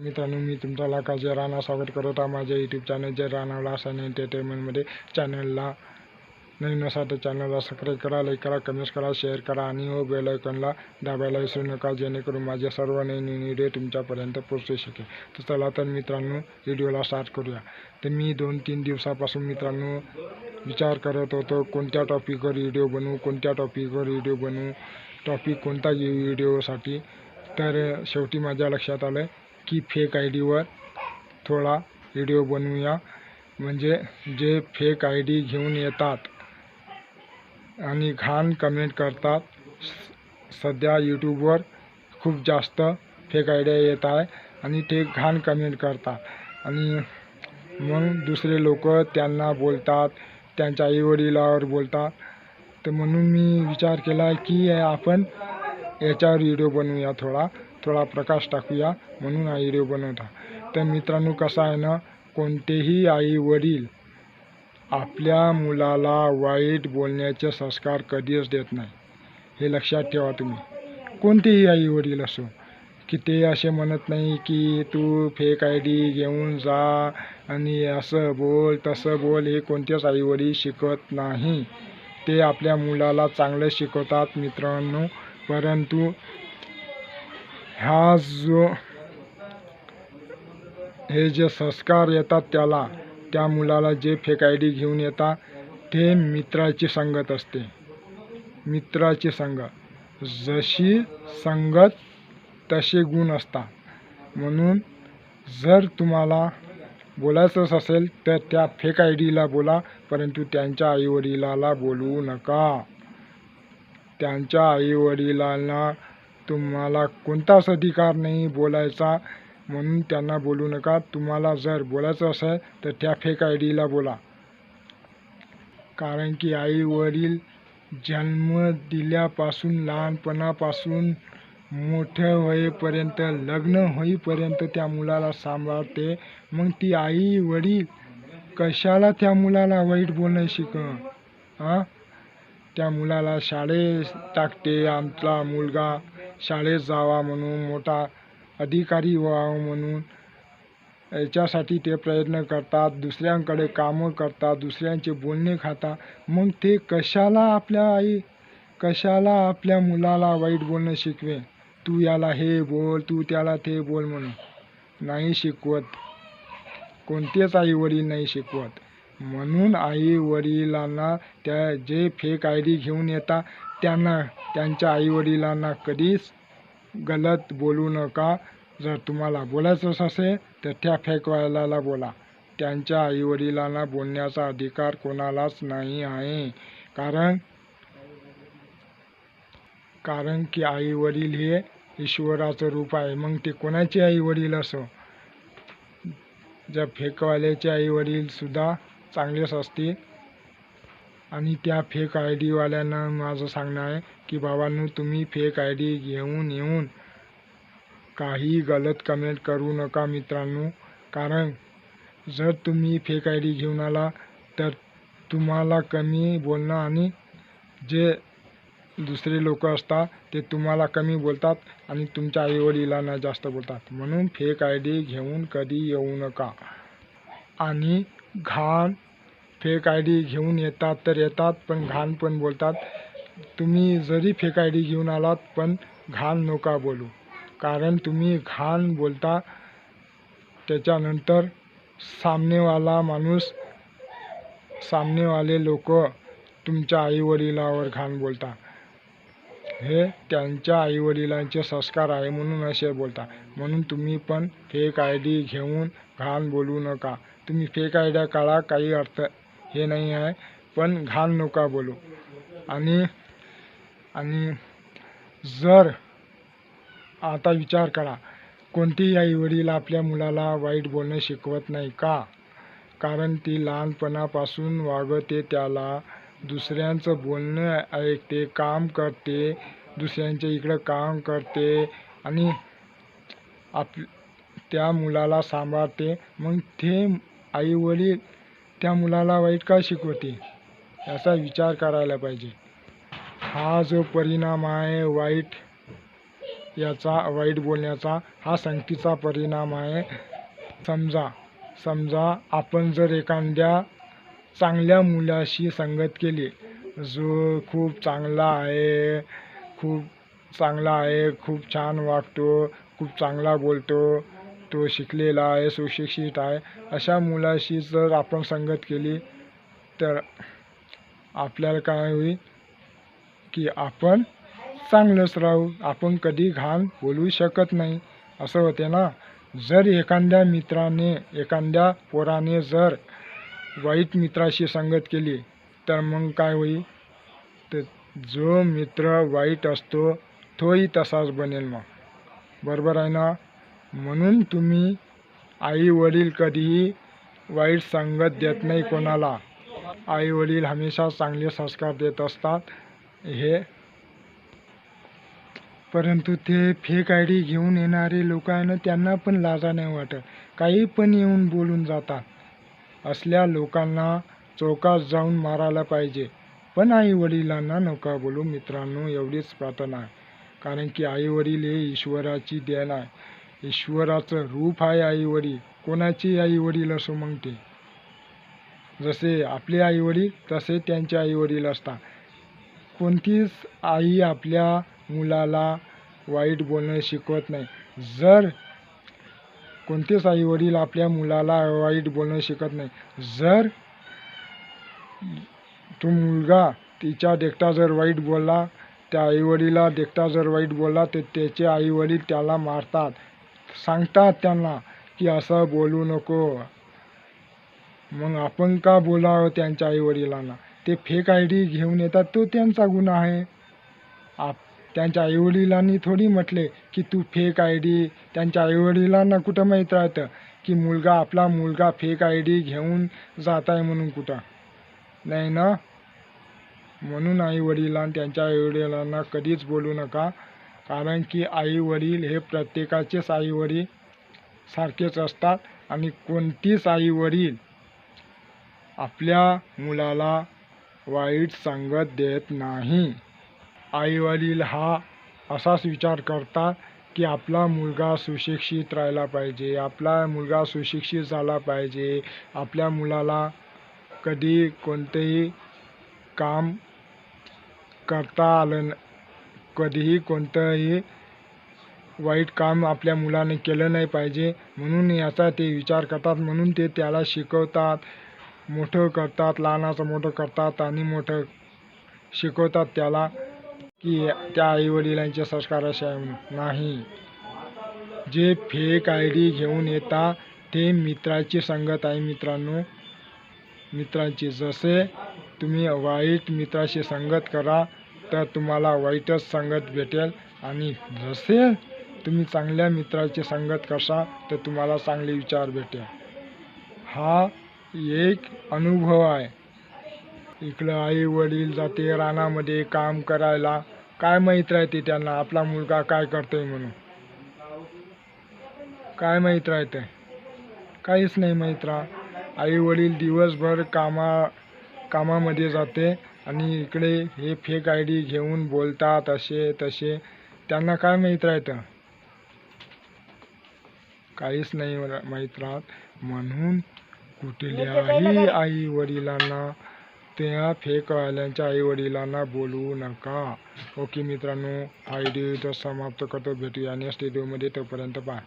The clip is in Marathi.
मित्रांनो मी तुमचा लाका राणा स्वागत करत आहे माझ्या यूट्यूब चॅनल जे राणावला उल्हास एंटरटेनमेंटमध्ये चॅनलला नवीन असा तर चॅनलला सबस्क्राईब करा लाईक करा कमेंट्स करा शेअर करा आणि हो बेलायकॉनला दाबायला विसरू नका जेणेकरून माझे सर्व नवीन व्हिडिओ तुमच्यापर्यंत पोहोचू शकेल. तर चला तर मित्रांनो व्हिडिओला स्टार्ट करूया. तर मी दोन तीन दिवसापासून मित्रांनो विचार करत होतो कोणत्या टॉपिकवर व्हिडिओ बनवू कोणत्या टॉपिकवर व्हिडिओ बनवू टॉपिक कोणता घेऊ व्हिडिओसाठी तर शेवटी माझ्या लक्षात आलं की फेक आय डीवर थोडा व्हिडिओ बनवूया. म्हणजे जे फेक आय डी घेऊन येतात आणि घाण कमेंट करतात स- सध्या यूट्यूबवर खूप जास्त फेक आयडिया येत आहे आणि ते घाण कमेंट करतात. आणि मग दुसरे लोक त्यांना बोलतात त्यांच्या आईवडिलावर बोलतात. तर म्हणून मी विचार केला की आपण याच्यावर व्हिडिओ बनवूया थोडा. थोडा प्रकाश टाकूया म्हणून हा व्हिडिओ बनवता. तर मित्रांनो कसं आहे ना कोणतेही आई वडील आपल्या मुलाला वाईट बोलण्याचे संस्कार कधीच देत नाही. हे लक्षात ठेवा तुम्ही. कोणतेही आई वडील असो की ते असे म्हणत नाही की तू फेक आय डी घेऊन जा आणि असं बोल तसं बोल हे कोणतेच आई वडील शिकत नाही. ते आपल्या मुलाला चांगलं शिकवतात मित्रांनो. परंतु हा जो हे जे संस्कार येतात त्याला त्या मुलाला जे फेक आय डी घेऊन येतात ते मित्राची संगत असते. मित्राची संगत. जशी संगत तसे गुण असतात. म्हणून जर तुम्हाला बोलायचंच असेल तर त्या फेक आय डीला बोला परंतु त्यांच्या आईवडिलाला बोलवू नका. त्यांच्या आईवडिलांना तुम्हाला कोणताच अधिकार नाही बोलायचा म्हणून त्यांना बोलू नका. तुम्हाला जर बोलायचं असेल तर त्या फेक आय डीला बोला. कारण की आई वडील जन्म दिल्यापासून लहानपणापासून मोठं होईपर्यंत लग्न होईपर्यंत त्या मुलाला सांभाळते. मग ती आई वडील कशाला त्या मुलाला वाईट बोलणं शिक हां त्या मुलाला शाळेत टाकते आमचा मुलगा. शाळेत जावा म्हणून मोठा अधिकारी व्हावं म्हणून. याच्यासाठी ते प्रयत्न करतात दुसऱ्यांकडे कामं करतात दुसऱ्यांचे बोलणे खातात. मग ते कशाला आपल्या आई कशाला आपल्या मुलाला वाईट बोलणं शिकवे? तू याला हे बोल तू त्याला ते बोल म्हणून. नाही शिकवत. कोणतेच आई वडील नाही शिकवत. म्हणून आई वडिलांना त्या जे फेक आय डी घेऊन येतात त्यांना त्यांच्या आई वडिलांना कधीच गलत बोलू नका. जर तुम्हाला बोलायचंच असेल तर त्या फेकवाल्याला बोला. त्यांच्या आईवडिलांना बोलण्याचा अधिकार कोणालाच नाही आहे. कारण कारण की आईवडील हे ईश्वराचं रूप आहे. मग ते कोणाचे आईवडील असो? जर फेकवाल्याचे आईवडीलसुद्धा चांगलेच असते. आणि त्या फेक आय डीवाल्यांना माझं सांगणं आहे की बाबांनो तुम्ही फेक आय डी घेऊन येऊन काही गलत कमेंट करू नका मित्रांनो. कारण जर तुम्ही फेक आय डी घेऊन आला तर तुम्हाला कमी बोलणं आणि जे दुसरे लोक असतात ते तुम्हाला कमी बोलतात आणि तुमच्या आईवडिलांना जास्त बोलतात. म्हणून फेक आय डी घेऊन कधी येऊ नका. आणि घाण फेक आय डी घेऊन येतात तर येतात पण घाण पण बोलतात. तुम्ही जरी फेक आय डी घेऊन आलात पण घाण नका बोलू. कारण तुम्ही घाण बोलता त्याच्यानंतर सामनेवाला माणूस सामनेवाले लोक तुमच्या आईवडिलावर घाण बोलता. हे त्यांच्या आईवडिलांचे संस्कार आहे म्हणून असे बोलता. म्हणून तुम्ही पण फेक आय डी घेऊन घाण बोलू नका. तुम्ही फेक आयड्या काढा काही अर्थ हे नाही आहे. पण घाण नका बोलू. आणि आणि जर आता विचार करा कोणतेही आई वडील आपल्या मुलाला वाईट बोलणं शिकवत नाही का? कारण ती लहानपणापासून वागते त्याला. दुसऱ्यांचं बोलणं ऐकते काम करते दुसऱ्यांच्या इकडं काम करते आणि आप त्या मुलाला सांभाळते. मग ते आई वडील त्या मुलाला वाईट का शिकवते याचा विचार करायला पाहिजे. हा जो परिणाम आहे वाईट याचा वाईट बोलण्याचा हा संगतीचा परिणाम आहे. समजा समजा आपण जर एखाद्या चांगल्या मुलाशी संगत केली जो खूप चांगला आहे खूप चांगला आहे खूप छान वागतो खूप चांगला बोलतो तो शिकलेला आहे सुशिक्षित आहे. अशा मुलाशी जर आपण संगत केली तर आपल्याला काय होईल की आपण चांगलंच राहू. आपण कधी घाण बोलू शकत नाही. असं होते ना? जर एखाद्या मित्राने एखाद्या पोराने जर वाईट मित्राशी संगत केली तर मग काय होईल? तर जो मित्र वाईट असतो तोही तसाच बनेल मग. बरोबर आहे ना? म्हणून तुम्ही आई वडील कधीही वाईट संगत देत नाही कोणाला. आई वडील हमेशा चांगले संस्कार देत असतात हे. परंतु ते फेक आय डी घेऊन येणारे लोक आहे ना त्यांना पण लाजा नाही वाटत. काही पण येऊन बोलून जातात. असल्या लोकांना चौकात जाऊन मारायला पाहिजे. पण आई वडिलांना नका बोलू मित्रांनो एवढीच प्रार्थना. आहे कारण की आई वडील हे ईश्वराची देण आहे. ईश्वराचं रूप आहे आईवडील. कोणाची आईवडील असं असो मग ते. जसे आपले आईवडील तसे त्यांचे आईवडील असतात. कोणतीच आई आपल्या मुलाला वाईट बोलणं शिकवत नाही. जर कोणतेच आई वडील आपल्या मुलाला वाईट बोलणं शिकत नाही. जर तो मुलगा तिच्या देखता जर वाईट बोलला त्या आईवडीला देखता जर वाईट बोलला तर त्याचे आईवडील त्याला मारतात. सांगतात त्यांना की असं बोलू नको. मग आपण का बोलावं त्यांच्या आईवडिलांना? ते फेक आय डी घेऊन येतात तो त्यांचा गुन्हा आहे. आप त्यांच्या आईवडिलांनी थोडी म्हटले की तू फेक आय डी त्यांच्या आईवडिलांना कुठं माहीत राहतं की मुलगा आपला मुलगा फेक आय डी घेऊन जात आहे म्हणून कुठं? नाही ना? म्हणून आईवडिलां त्यांच्या आईवडिलांना कधीच बोलू नका. कारण की आईवडील हे प्रत्येकाचेच आईवडील सारखेच असतात आणि कोणतीच आईवडील आपल्या मुलाला वाईट सांगत देत नाही. आईवडील हा असाच विचार करतात की आपला मुलगा सुशिक्षित राहिला पाहिजे आपला मुलगा सुशिक्षित झाला पाहिजे आपल्या मुलाला कधी कोणतेही काम करता आलं कधीही कोणतंही वाईट काम आपल्या मुलाने केलं नाही पाहिजे. म्हणून याचा ते विचार करतात. म्हणून ते त्याला शिकवतात. मोठं करतात. लहानाचं मोठं करतात आणि मोठं शिकवतात त्याला की त्या आईवडिलांचे संस्कार असे आहे नाही. जे फेक आय डी घेऊन येता ते मित्राची संगत आहे मित्रांनो. मित्रांची जसे तुम्ही वाईट मित्राशी संगत करा तर तुम्हाला वाईटच संगत भेटेल. आणि जसे तुम्ही चांगल्या मित्राची संगत कसा तर तुम्हाला चांगले विचार भेटेल. हा एक अनुभव आहे. इकडं आई वडील जाते रानामध्ये काम करायला. काय माहीत राहते त्यांना आपला मुलगा काय करतोय म्हणून. काय माहीत राहते काहीच नाही माहीत राहा. आई वडील दिवसभर कामा कामामध्ये जाते. आणि इकडे हे फेक आय डी घेऊन बोलतात असे तसे. त्यांना काय माहीत राहतं? काहीच नाही माहीत राहत. म्हणून कुठल्याही आई वडिलांना त्या फेकवाल्यांच्या आई वडिलांना बोलवू नका. ओके मित्रांनो हा व्हिडिओ समाप्त करतो. भेटूया नेक्स्ट व्हिडिओमध्ये तोपर्यंत बाय